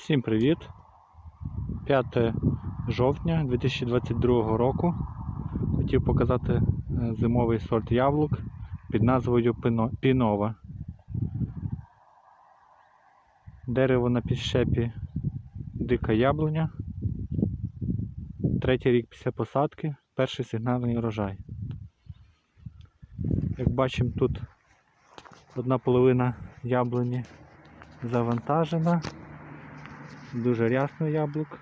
Всім привіт! 5 жовтня 2022 року. Хотів показати е, зимовий сорт яблук під назвою Пінова. Дерево на підщепі дика яблуня. Третій рік після посадки, перший сигнальний урожай. Як бачимо, тут одна половина яблуні завантажена. Дуже рясно яблук.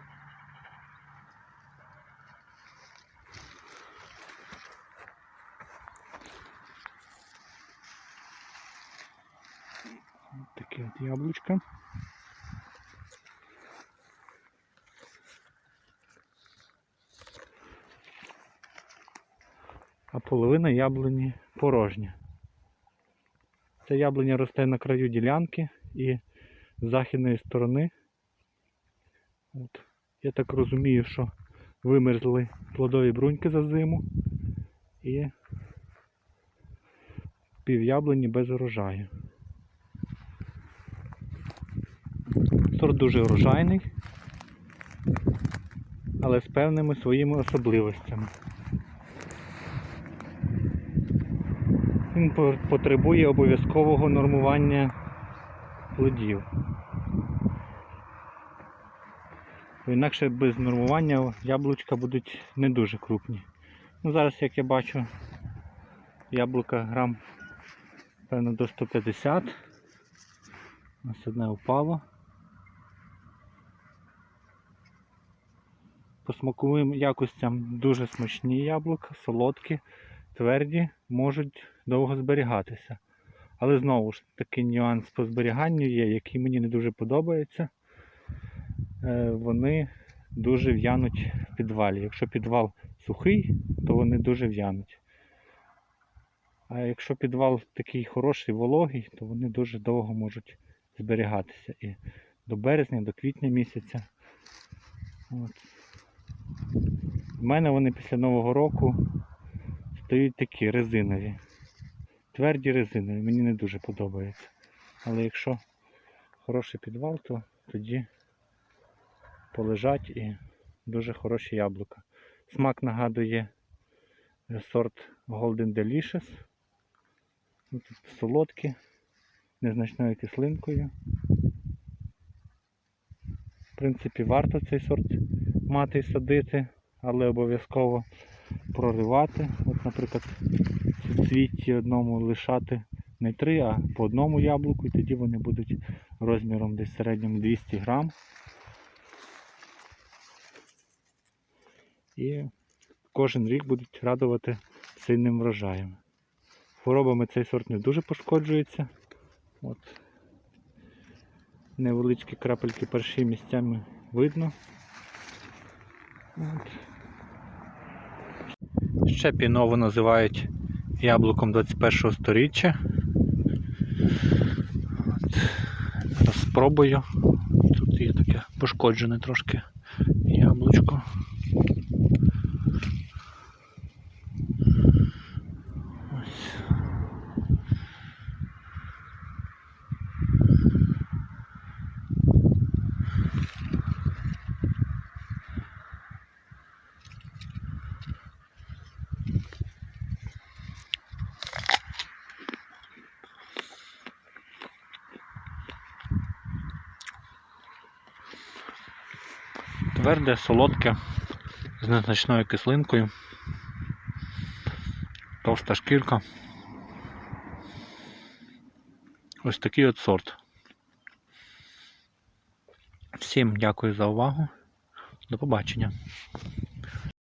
Такі от яблучка. А половина яблуні порожня. Ця яблуня росте на краю ділянки і з західної сторони От. Я так розумію, що вимерзли плодові бруньки за зиму і пів яблуні без урожаю. Сорт дуже урожайний, але з певними своїми особливостями. Він потребує обов'язкового нормування плодів. Інакше без нормування яблучка будуть не дуже крупні. Ну, зараз, як я бачу, яблука грам, певно, до 150. Ось одне упало. По смаковим якостям дуже смачні яблука, солодкі, тверді, можуть довго зберігатися. Але знову ж таки нюанс по зберіганню є, який мені не дуже подобається вони дуже в'януть в підвалі. Якщо підвал сухий, то вони дуже в'януть. А якщо підвал такий хороший, вологий, то вони дуже довго можуть зберігатися. І до березня, до квітня місяця. От. В мене вони після Нового року стають такі резинові. Тверді резинові, мені не дуже подобається. Але якщо хороший підвал, то тоді полежать і дуже хороші яблука. Смак нагадує сорт Golden Delicious. Ну, солодкі, незначною кислинкою. В принципі, варто цей сорт мати і садити, але обов'язково проривати. От, наприклад, в цвіті одному лишати не три, а по одному яблуку, і тоді вони будуть розміром десь середньому 200 грам. І кожен рік будуть радувати сильним врожаєм. Хворобами цей сорт не дуже пошкоджується. От. Невеличкі крапельки перші місцями видно. От. Ще піново називають яблуком 21-го сторіччя. От. Спробую. Тут є таке пошкоджене трошки яблучко. Тверде, солодке, з незначною кислинкою, товста шкірка. Ось такий от сорт. Всім дякую за увагу. До побачення.